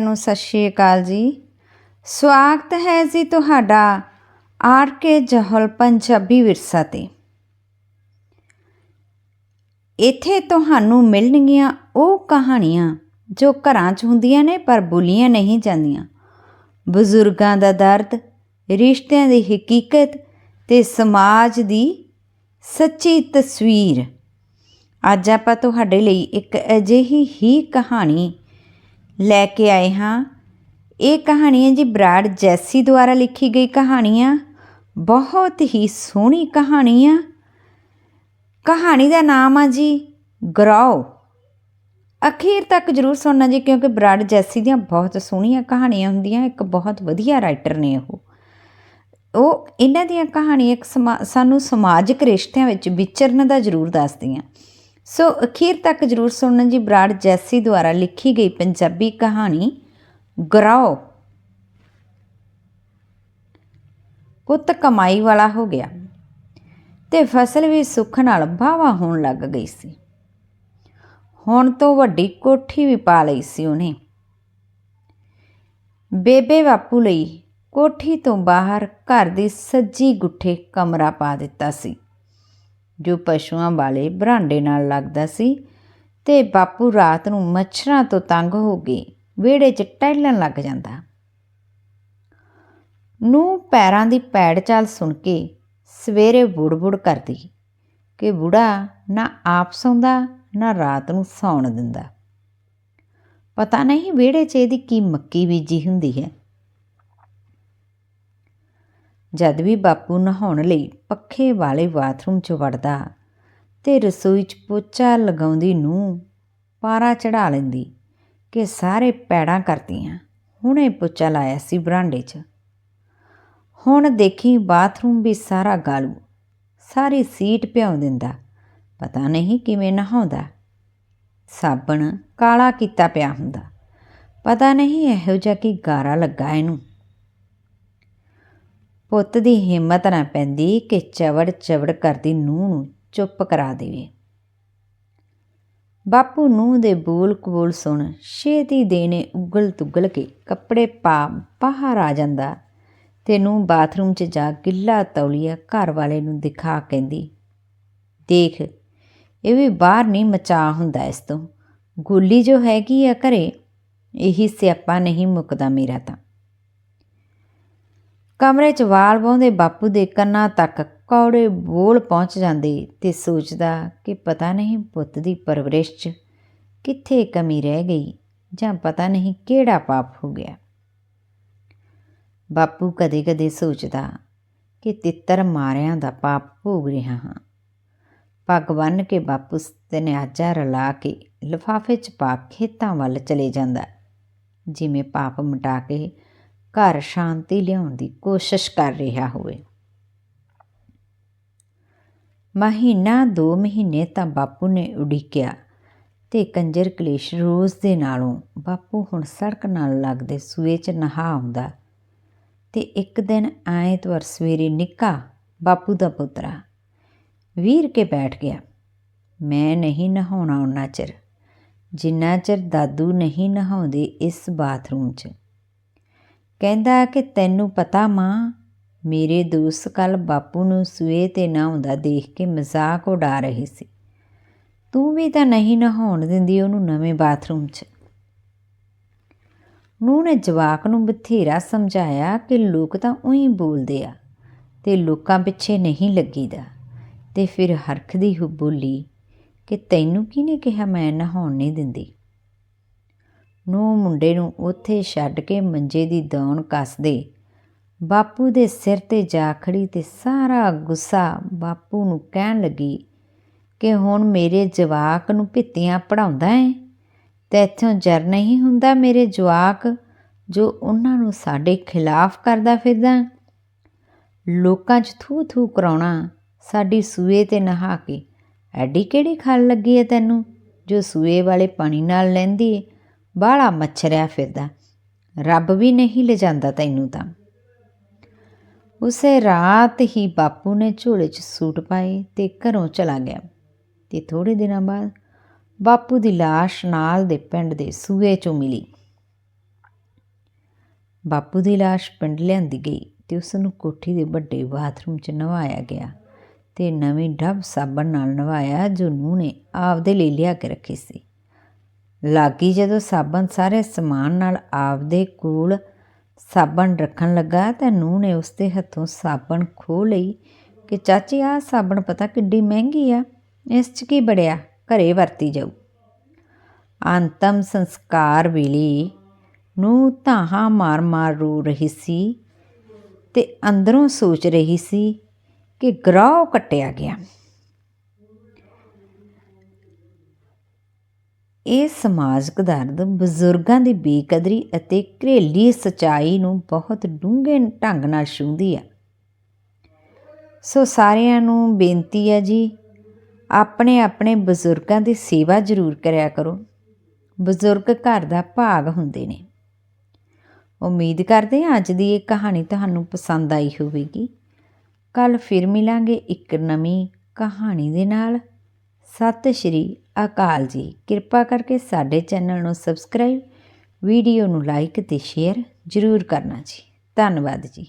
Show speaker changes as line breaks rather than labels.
ਨੂੰ ਸਤਿ ਸ਼੍ਰੀ ਅਕਾਲ ਜੀ। ਸਵਾਗਤ ਹੈ ਜੀ ਤੁਹਾਡਾ ਆਰ ਕੇ ਜਹਲ ਪੰਜਾਬੀ ਵਿਰਸਾ ਤੇ। ਇੱਥੇ ਤੁਹਾਨੂੰ ਮਿਲਣਗੀਆਂ ਉਹ ਕਹਾਣੀਆਂ ਜੋ ਘਰਾਂ 'ਚ ਹੁੰਦੀਆਂ ਨੇ ਪਰ ਬੋਲੀਆਂ ਨਹੀਂ ਜਾਂਦੀਆਂ। ਬਜ਼ੁਰਗਾਂ ਦਾ ਦਰਦ, ਰਿਸ਼ਤਿਆਂ ਦੀ ਹਕੀਕਤ ਤੇ ਸਮਾਜ ਦੀ ਸੱਚੀ ਤਸਵੀਰ। ਅੱਜ ਆਪਾਂ ਤੁਹਾਡੇ ਲਈ ਇੱਕ ਅਜਿਹੀ ਹੀ ਕਹਾਣੀ ਲੈ ਕੇ ਆਏ ਹਾਂ। ਇਹ ਕਹਾਣੀ ਹੈ ਜੀ ਬਰਾੜ ਜੈਸੀ ਦੁਆਰਾ ਲਿਖੀ ਗਈ ਕਹਾਣੀ ਆ ਬਹੁਤ ਹੀ ਸੋਹਣੀ ਕਹਾਣੀ ਆ ਕਹਾਣੀ ਦਾ ਨਾਮ ਆ ਜੀ ਗਰਾਓ। ਅਖੀਰ ਤੱਕ ਜਰੂਰ ਸੁਣਨਾ ਜੀ, ਕਿਉਂਕਿ ਬਰਾੜ ਜੈਸੀ ਦੀਆਂ ਬਹੁਤ ਸੋਹਣੀਆਂ ਕਹਾਣੀਆਂ ਹੁੰਦੀਆਂ। ਇੱਕ ਬਹੁਤ ਵਧੀਆ ਰਾਈਟਰ ਨੇ ਉਹ। ਉਹ ਇਹਨਾਂ ਦੀਆਂ ਕਹਾਣੀਆਂ ਇੱਕ ਸਮਾ- ਸਾਨੂੰ ਸਮਾਜਿਕ ਰਿਸ਼ਤਿਆਂ ਵਿੱਚ ਵਿਚਰਨ ਦਾ ਜ਼ਰੂਰ ਦੱਸਦੀਆਂ। ਸੋ ਅਖੀਰ ਤੱਕ ਜਰੂਰ ਸੁਣਨਾ ਜੀ ਬਰਾੜ ਜੈਸੀ ਦੁਆਰਾ ਲਿਖੀ ਗਈ ਪੰਜਾਬੀ ਕਹਾਣੀ, ਗਰਾਓ। ਪੁੱਤ ਕਮਾਈ ਵਾਲਾ ਹੋ ਗਿਆ ਤੇ ਫਸਲ ਵੀ ਸੁੱਖ ਨਾਲ ਵਾਹਵਾ ਹੋਣ ਲੱਗ ਗਈ ਸੀ। ਹੁਣ ਤੋਂ ਵੱਡੀ ਕੋਠੀ ਵੀ ਪਾ ਲਈ ਸੀ ਉਹਨੇ। ਬੇਬੇ ਬਾਪੂ ਲਈ ਕੋਠੀ ਤੋਂ ਬਾਹਰ ਘਰ ਦੀ ਸੱਜੀ ਗੁੱਠੇ ਕਮਰਾ ਪਾ ਦਿੱਤਾ ਸੀ। ਜੋ ਪਸ਼ੂਆਂ ਵਾਲੇ ਬਰਾਂਡੇ ਨਾਲ ਲੱਗਦਾ ਸੀ ਤੇ ਬਾਪੂ ਰਾਤ ਨੂੰ ਮੱਛਰਾਂ ਤੋਂ ਤੰਗ ਹੋ ਕੇ ਵਿਹੜੇ 'ਚ ਟਹਿਲਣ ਲੱਗ ਜਾਂਦਾ। ਨੂੰ ਪੈਰਾਂ ਦੀ ਪੈੜ ਚਾਲ ਸੁਣ ਕੇ ਸਵੇਰੇ ਬੁੜਬੁੜ ਕਰਦੀ ਕਿ ਬੁੜਾ ਨਾ ਆਪ ਸੌਂਦਾ, ਨਾ ਰਾਤ ਨੂੰ ਸੌਣ ਦਿੰਦਾ। ਪਤਾ ਨਹੀਂ ਵਿਹੜੇ 'ਚ ਇਹਦੀ ਕੀ ਮੱਕੀ ਬੀਜੀ ਹੁੰਦੀ ਹੈ। ਜਦ ਵੀ ਬਾਪੂ ਨਹਾਉਣ ਲਈ ਪੱਖੇ ਵਾਲੇ ਬਾਥਰੂਮ 'ਚ ਵੜਦਾ ਤੇ ਰਸੋਈ 'ਚ ਪੋਚਾ ਲਗਾਉਂਦੀ ਨੂੰ ਪਾਰਾ ਚੜਾ ਲੈਂਦੀ ਕਿ ਸਾਰੇ ਪੈੜਾਂ ਕਰਦੀਆਂ ਹੁਣੇ ਪੋਚਾ ਲਾਇਆ ਸੀ ਬਰਾਂਡੇ 'ਚ। ਹੁਣ ਦੇਖੀ ਬਾਥਰੂਮ ਵੀ ਸਾਰਾ ਗਾਲੂ। ਸਾਰੀ ਸੀਟ ਭਿਉਂ ਦਿੰਦਾ। ਪਤਾ ਨਹੀਂ ਕਿਵੇਂ ਨਹਾਉਂਦਾ। ਸਾਬਣ ਕਾਲਾ ਕੀਤਾ ਪਿਆ ਹੁੰਦਾ। ਪਤਾ ਨਹੀਂ ਇਹੋ ਜਿਹਾ ਕੀ ਗਾਰਾ ਲੱਗਾ ਇਹਨੂੰ। ਪੁੱਤ ਦੀ ਹਿੰਮਤ ਨਾ ਪੈਂਦੀ ਕਿ ਚਵੜ ਚਵੜ ਕਰਦੀ ਨੂੰਹ ਨੂੰ ਚੁੱਪ ਕਰਾ ਦੇਵੇ। ਬਾਪੂ ਨੂੰਹ ਦੇ ਬੋਲ ਕਬੂਲ ਸੁਣ ਛੇਤੀ ਦੇਣੇ ਉਗਲ ਤੁਗਲ ਕੇ ਕੱਪੜੇ ਪਾ ਬਾਹਰ ਆ ਜਾਂਦਾ ਤੇ ਨੂੰ ਬਾਥਰੂਮ 'ਚ ਜਾ ਗਿੱਲਾ ਤੌਲੀਆ ਘਰ ਵਾਲੇ ਨੂੰ ਦਿਖਾ ਕਹਿੰਦੀ, ਦੇਖ ਇਹ ਵੀ ਬਾਹਰ ਨਹੀਂ ਮਚਾ ਹੁੰਦਾ ਇਸ ਤੋਂ। ਗੁੱਲੀ ਜੋ ਹੈਗੀ ਆ ਘਰੇ, ਇਹੀ ਸਿਆਪਾ ਨਹੀਂ ਮੁੱਕਦਾ ਮੇਰਾ ਤਾਂ। ਕਮਰੇ 'ਚ ਵਾਲ ਵਾਉਂਦੇ ਬਾਪੂ ਦੇ ਕੰਨਾਂ ਤੱਕ ਕੌੜੇ ਬੋਲ ਪਹੁੰਚ ਜਾਂਦੇ ਤੇ ਸੋਚਦਾ ਕਿ ਪਤਾ ਨਹੀਂ ਪੁੱਤ ਦੀ ਪਰਵਰਿਸ਼ 'ਚ ਕਿੱਥੇ ਕਮੀ ਰਹਿ ਗਈ ਜਾਂ ਪਤਾ ਨਹੀਂ ਕਿਹੜਾ ਪਾਪ ਹੋ ਗਿਆ। ਬਾਪੂ ਕਦੇ-ਕਦੇ ਸੋਚਦਾ ਕਿ ਤਿੱਤਰ ਮਾਰਿਆਂ ਦਾ ਪਾਪ ਭੋਗ ਰਿਹਾ ਹਾਂ। ਪੱਗ ਬੰਨ ਕੇ ਬਾਪੂ ਤਨਿਆਜਾ ਰਲਾ ਕੇ ਲਿਫਾਫੇ 'ਚ ਪਾ ਖੇਤਾਂ ਵੱਲ ਚਲੇ ਜਾਂਦਾ। ਜਿਵੇਂ ਪਾਪ ਮਿਟਾ ਕੇ ਘਰ ਸ਼ਾਂਤੀ ਲਿਆਉਣ ਦੀ ਕੋਸ਼ਿਸ਼ ਕਰ ਰਿਹਾ ਹੋਵੇ। ਮਹੀਨਾ ਦੋ ਮਹੀਨੇ ਤਾਂ ਬਾਪੂ ਨੇ ਉਡੀਕਿਆ ਤੇ ਕੰਜਰ ਕਲੇਸ਼ ਰੋਜ਼ ਦੇ ਨਾਲੋਂ ਬਾਪੂ ਹੁਣ ਸੜਕ ਨਾਲ ਲੱਗਦੇ ਸੂਏ 'ਚ ਨਹਾ ਆਉਂਦਾ ਤੇ ਇੱਕ ਦਿਨ ਐਤਵਾਰ ਸਵੇਰੇ ਨਿੱਕਾ ਬਾਪੂ ਦਾ ਪੁੱਤਰਾ ਵੀਰ ਕੇ ਬੈਠ ਗਿਆ। ਮੈਂ ਨਹੀਂ ਨਹਾਉਣਾ ਉਹਨਾਂ ਚਿਰ। ਜਿੰਨਾ ਚਿਰ ਦਾਦੂ ਨਹੀਂ ਨਹਾਉਂਦੇ ਇਸ ਬਾਥਰੂਮ 'ਚ। ਕਹਿੰਦਾ ਕਿ ਤੈਨੂੰ ਪਤਾ ਮਾਂ, ਮੇਰੇ ਦੋਸਤ ਕੱਲ ਬਾਪੂ ਨੂੰ ਸੂਏ ਤੇ ਨਹਾਉਂਦਾ ਦੇਖ ਕੇ ਮਜ਼ਾਕ ਉਡਾ ਰਹੇ ਸੀ। ਤੂੰ ਵੀ ਤਾਂ ਨਹੀਂ ਨਹਾਉਣ ਦਿੰਦੀ ਉਹਨੂੰ ਨਵੇਂ ਬਾਥਰੂਮ 'ਚ। ਨੂੰ ਨੇ ਜਵਾਕ ਨੂੰ ਬਥੇਰਾ ਸਮਝਾਇਆ ਕਿ ਲੋਕ ਤਾਂ ਉਹੀ ਬੋਲਦੇ ਆ ਤੇ ਲੋਕਾਂ ਪਿੱਛੇ ਨਹੀਂ ਲੱਗੀਦਾ। ਤੇ ਫਿਰ ਹਰਖਦੀ ਹੋ ਬੋਲੀ ਕਿ ਤੈਨੂੰ ਕਿਹਨੇ ਕਿਹਾ ਮੈਂ ਨਹਾਉਣ ਨਹੀਂ ਦਿੰਦੀ? ਨੂੰ ਮੁੰਡੇ ਨੂੰ ਉੱਥੇ ਛੱਡ ਕੇ ਮੰਜੇ ਦੀ ਦੌਣ ਕੱਸਦੇ। ਬਾਪੂ ਦੇ ਸਿਰ ਤੇ ਜਾ ਖੜੀ ਤੇ ਸਾਰਾ ਗੁੱਸਾ ਬਾਪੂ ਨੂੰ ਕਹਿਣ ਲੱਗੀ ਕਿ ਹੁਣ ਮੇਰੇ ਜਵਾਕ ਨੂੰ ਭਿੱਤੀਆਂ ਪੜਾਉਂਦਾ ਏ ਤੇ ਇੱਥੋਂ ਜਰ ਨਹੀਂ ਹੁੰਦਾ ਮੇਰੇ ਜਵਾਕ ਜੋ ਉਹਨਾਂ ਨੂੰ ਸਾਡੇ ਖਿਲਾਫ ਕਰਦਾ ਫਿਰਦਾ ਲੋਕਾਂ 'ਚ ਥੂ ਥੂ ਕਰਾਉਣਾ, ਸਾਡੀ ਸੂਏ ਤੇ ਨਹਾ ਕੇ ਐਡੀ ਕਿਹੜੀ ਖਲ ਲੱਗੀ ਹੈ ਤੈਨੂੰ ਜੋ ਸੂਏ ਵਾਲੇ ਪਾਣੀ ਨਾਲ ਲੈਂਦੀ ਏ ਬਾਹਲਾ ਮੱਛਰਿਆ ਫਿਰਦਾ। ਰੱਬ ਵੀ ਨਹੀਂ ਲਿਜਾਂਦਾ ਤੈਨੂੰ ਤਾਂ। ਉਸੇ ਰਾਤ ਹੀ ਬਾਪੂ ਨੇ ਝੋਲੇ 'ਚ ਸੂਟ ਪਾਏ ਤੇ ਘਰੋਂ ਚਲਾ ਗਿਆ। ਤੇ ਥੋੜੇ ਦਿਨਾਂ ਬਾਅਦ ਬਾਪੂ ਦੀ লাশ ਨਾਲ ਦੇ ਪਿੰਡ ਦੇ ਸੂਏ 'ਚੋਂ ਮਿਲੀ। ਬਾਪੂ ਦੀ ਲਾਸ਼ ਪਿੰਡ ਲਿਆਂਦੀ ਗਈ ਤੇ ਉਸ ਨੂੰ ਕੋਠੀ ਦੇ ਵੱਡੇ ਬਾਥਰੂਮ 'ਚ ਨਵਾਇਆ ਗਿਆ ਤੇ ਨਵੀਂ ਡੱਬ ਸਾਬਣ ਨਾਲ ਨਵਾਇਆ ਜੋ ਨੂੰਹ ਨੇ ਆਪਦੇ ਲਈ ਲਿਆ ਕੇ ਰੱਖੀ ਸੀ। ਲਾਗੀ ਜਦੋਂ ਸਾਬਣ ਸਾਰੇ ਸਮਾਨ ਨਾਲ ਆਪਦੇ ਕੋਲ ਸਾਬਣ ਰੱਖਣ ਲੱਗਾ ਤਾਂ ਨੂੰਹ ਨੇ ਉਸਦੇ ਹੱਥੋਂ ਸਾਬਣ ਖੋਹ ਲਈ ਕਿ ਚਾਚੀ, ਆਹ ਸਾਬਣ ਪਤਾ ਕਿੱਡੀ ਮਹਿੰਗੀ ਆ, ਇਸ 'ਚ ਕੀ ਬੜਿਆ? ਘਰੇ ਵਰਤੀ ਜਾਊ। ਅੰਤਮ ਸੰਸਕਾਰ ਵੇਲੇ ਨੂੰ ਧਾਹਾਂ ਮਾਰ-ਮਾਰ ਰੋ ਰਹੀ ਸੀ ਤੇ ਅੰਦਰੋਂ ਸੋਚ ਰਹੀ ਸੀ ਕਿ ਗਰਾਹ ਕੱਟਿਆ ਗਿਆ। ਇਹ ਸਮਾਜਿਕ ਦਰਦ ਬਜ਼ੁਰਗਾਂ ਦੀ ਬੇਕਦਰੀ ਅਤੇ ਘਰੇਲੀ ਸਚਾਈ ਨੂੰ ਬਹੁਤ ਡੂੰਘੇ ਢੰਗ ਨਾਲ ਛੂੰਹਦੀ ਆ। ਸੋ ਸਾਰਿਆਂ ਨੂੰ ਬੇਨਤੀ ਹੈ ਜੀ, ਆਪਣੇ ਆਪਣੇ ਬਜ਼ੁਰਗਾਂ ਦੀ ਸੇਵਾ ਜ਼ਰੂਰ ਕਰਿਆ ਕਰੋ। ਬਜ਼ੁਰਗ ਘਰ ਦਾ ਭਾਗ ਹੁੰਦੇ ਨੇ। ਉਮੀਦ ਕਰਦੇ ਹਾਂ ਅੱਜ ਦੀ ਇਹ ਕਹਾਣੀ ਤੁਹਾਨੂੰ ਪਸੰਦ ਆਈ ਹੋਵੇਗੀ। ਕੱਲ ਫਿਰ ਮਿਲਾਂਗੇ ਇੱਕ ਨਵੀਂ ਕਹਾਣੀ ਦੇ ਨਾਲ। ਸਤਿ ਸ਼੍ਰੀ ਅਕਾਲ ਜੀ। ਕਿਰਪਾ ਕਰਕੇ ਸਾਡੇ ਚੈਨਲ ਨੂੰ ਸਬਸਕ੍ਰਾਈਬ, ਵੀਡੀਓ ਨੂੰ ਲਾਈਕ ਤੇ ਸ਼ੇਅਰ ਜ਼ਰੂਰ ਕਰਨਾ ਜੀ। ਧੰਨਵਾਦ ਜੀ।